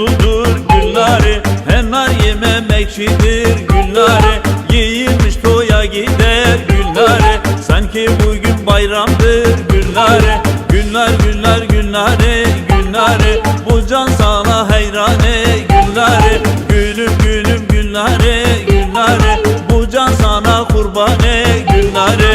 mektudur günleri Hemen yememekçidir günleri. Giyinmiş toya gider günleri Sanki bugün bayramdır günleri. Günler günler günleri günleri Bu can sana heyrane günleri. Gülüm gülüm günleri günleri Bu can sana kurbane günleri.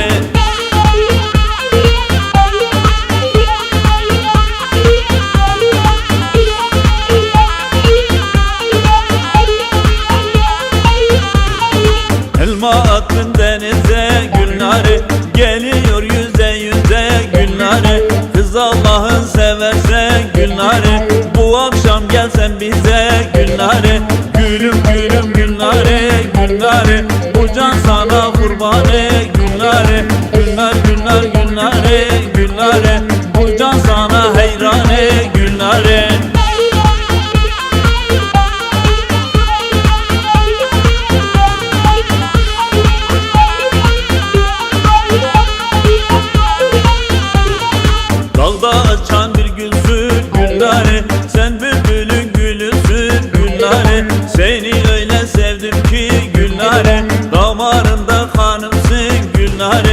Elma attın denize Gülnare Geliyor yüze yüze Gülnare Kız Allah'ın seversen Gülnare Bu akşam gelsen bize Gülnare Gülüm gülüm Gülnare Gülnare Bu can sana kurbane Gülnare Günler günler Gülnare না